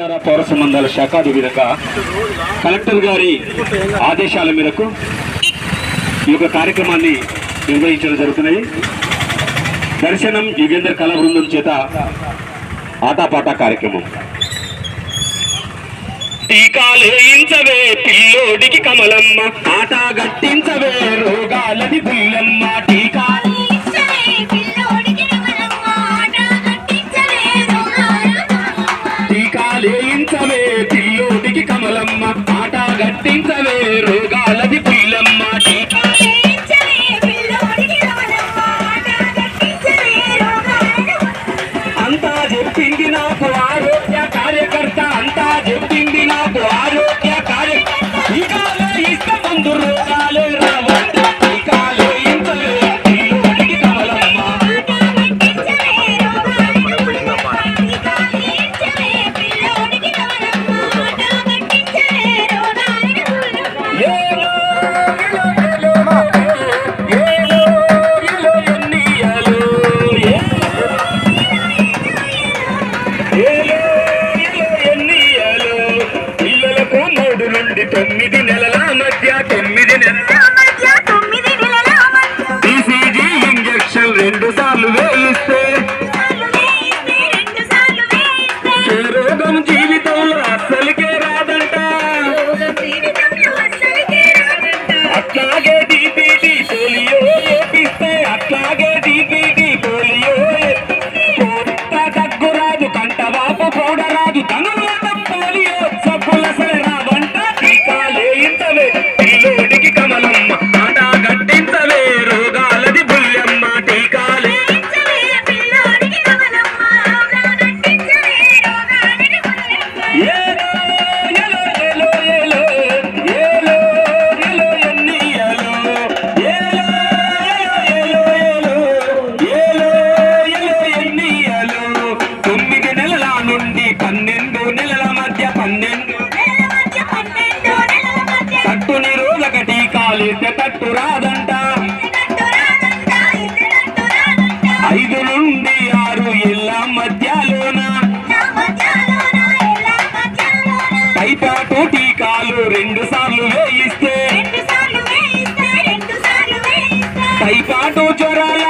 పౌర సంబంధాల శాఖ అదేవిధంగా కలెక్టర్ గారి ఆదేశాల మేరకు ఈ యొక్క కార్యక్రమాన్ని నిర్వహించడం జరుగుతున్నది. దర్శనం యుగేంద్ర కళా బృందం చేత ఆటాపాట కార్యక్రమం. టీకాలేయించవే పిల్లోడికి కమలమ్మ. ఆట గట్టించవే రోగాలది పుల్లమ్మ టీకా చిల్లుటికి కమలమ్మ ఆట గట్టించవే రోగాలది పుల్లమ్మ. అంతా చెప్పింది నాకు ఆరోగ్య కార్యకర్త అంతా చెప్పింది నాకు ఆరోగ్య కార్యకర్త ఇక ఇష్టమందు రోగాలు ఇచ్చినట్టు రాదంట. ఐదు నుండి ఆరు ఇళ్ళ మధ్యలోన. టైపాటు టీకాలు రెండు సార్లు వేయిస్తే. టైపాటు జ్వరాల